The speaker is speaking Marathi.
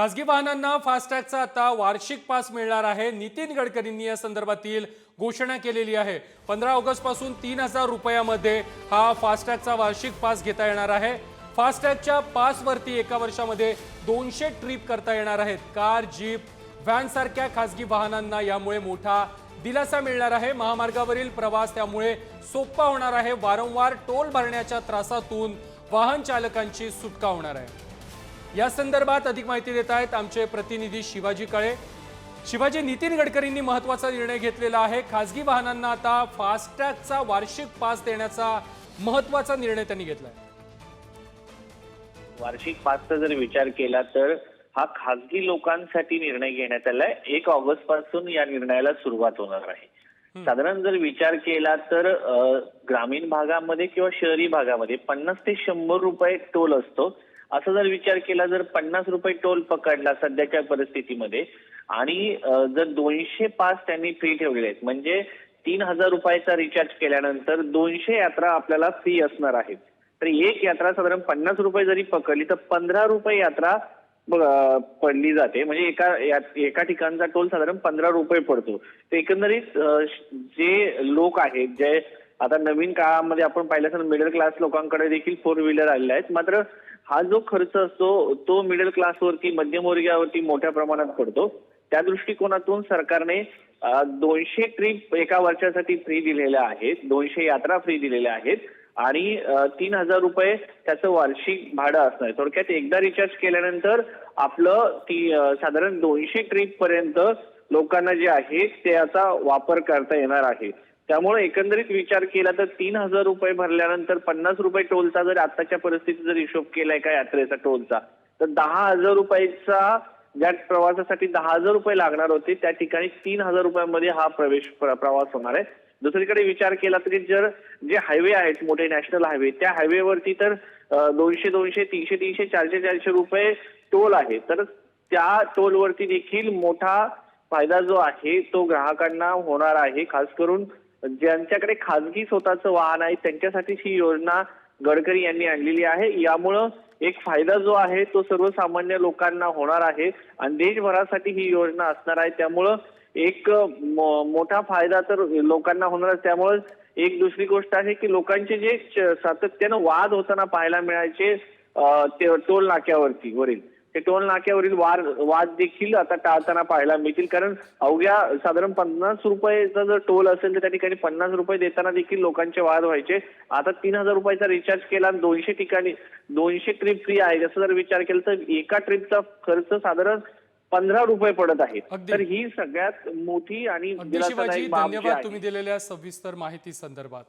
खासगी वाहनांना फास्टॅगचा आता वार्षिक पास मिळणार आहे. नितीन गडकरींनी या संदर्भातील घोषणा केलेली आहे. पंधरा ऑगस्टपासून तीन हजार रुपयामध्ये हा फास्टॅगचा वार्षिक पास घेता येणार आहे. फास्टॅगच्या पासवरती एका वर्षामध्ये दोनशे ट्रिप करता येणार आहेत. कार जीप व्हॅनसारख्या खासगी वाहनांना यामुळे मोठा दिलासा मिळणार आहे. महामार्गावरील प्रवास त्यामुळे सोपा होणार आहे. वारंवार टोल भरण्याच्या त्रासातून वाहन चालकांची सुटका होणार आहे. या संदर्भात अधिक माहिती देत आहेत आमचे प्रतिनिधी शिवाजी काळे. शिवाजी नितीन गडकरींनी महत्त्वाचा निर्णय घेतलेला आहे. खासगी वाहनांना आता फास्टॅगचा वार्षिक पास देण्याचा महत्त्वाचा निर्णय त्यांनी घेतलाय. वार्षिक पासचा जर विचार केला तर हा खासगी लोकांसाठी निर्णय घेण्यात आलाय एक ऑगस्टपासून या निर्णयाला सुरुवात होणार आहे. साधारण जर विचार केला तर ग्रामीण भागामध्ये किंवा शहरी भागामध्ये पन्नास ते शंभर रुपये टोल असतो. असा जर विचार केला जर पन्नास रुपये टोल पकडला सध्याच्या परिस्थितीमध्ये आणि जर दोनशे पास त्यांनी फ्री ठेवलेले आहेत म्हणजे तीन हजार रुपयाचा रिचार्ज केल्यानंतर दोनशे यात्रा आपल्याला फ्री असणार आहेत. तर एक यात्रा साधारण पन्नास रुपये जरी पकडली तर पंधरा रुपये यात्रा पडली जाते. म्हणजे एका एका ठिकाणचा टोल साधारण पंधरा रुपये पडतो. तर एकंदरीत जे लोक आहेत जे आता नवीन काळामध्ये आपण पाहिलं तर मिडल क्लास लोकांकडे देखील फोर व्हीलर आलेले आहेत. मात्र हा जो खर्च असतो तो मिडल क्लासवरती मध्यमवर्गीयावरती मोठ्या प्रमाणात पडतो. त्या दृष्टिकोनातून सरकारने दोनशे ट्रिप एका वर्षासाठी फ्री दिलेल्या आहेत. दोनशे यात्रा फ्री दिलेल्या आहेत. आणि तीन हजार रुपये त्याचं वार्षिक भाडं असणार. आहे. थोडक्यात एकदा रिचार्ज केल्यानंतर आपलं ती साधारण दोनशे ट्रिप पर्यंत लोकांना जे आहे त्याचा वापर करता येणार आहे. त्यामुळे एकंदरीत विचार केला तर तीन हजार रुपये भरल्यानंतर पन्नास रुपये टोलचा जर आताच्या परिस्थितीत जर हिशोब केलाय का यात्रेचा टोलचा तर दहा हजार रुपयाचा ज्या प्रवासासाठी दहा हजार रुपये लागणार होते त्या ठिकाणी तीन हजार रुपयामध्ये हा प्रवेश प्रवास होणार आहे. दुसरीकडे विचार केला तरी जर जे हायवे आहेत मोठे नॅशनल हायवे त्या हायवेवरती तर दोनशे दोनशे तीनशे तीनशे चारशे चारशे रुपये टोल आहे. तर त्या टोलवरती देखील मोठा फायदा जो आहे तो ग्राहकांना होणार आहे खास करून ज्यांच्याकडे खाजगी स्वतःचं वाहन आहे त्यांच्यासाठी ही योजना गडकरी यांनी आणलेली आहे. यामुळं एक फायदा जो आहे तो सर्वसामान्य लोकांना होणार आहे आणि देशभरासाठी ही योजना असणार आहे. त्यामुळं एक मोठा फायदा तर लोकांना होणार त्यामुळे एक दुसरी गोष्ट आहे की लोकांचे जे सातत्यानं वाद होताना पाहायला मिळायचे ते टोल नाक्यावरती वरील. ते टोल नाक्यावरील वाद वाद देखील आता टाळताना पाहायला मिळतील. कारण अवघ्या साधारण पन्नास रुपयेचा जर टोल असेल तर त्या ठिकाणी पन्नास रुपये देताना देखील लोकांचे वाद व्हायचे. आता तीन हजार रुपयाचा रिचार्ज केला आणि दोनशे ठिकाणी दोनशे ट्रिप फ्री आहे. असं जर विचार केला तर एका ट्रिपचा खर्च साधारण पंधरा रुपये पडत आहे. तर ही सगळ्यात मोठी आणि धन्यवाद. तुम्ही दिलेल्या सविस्तर माहिती संदर्भात.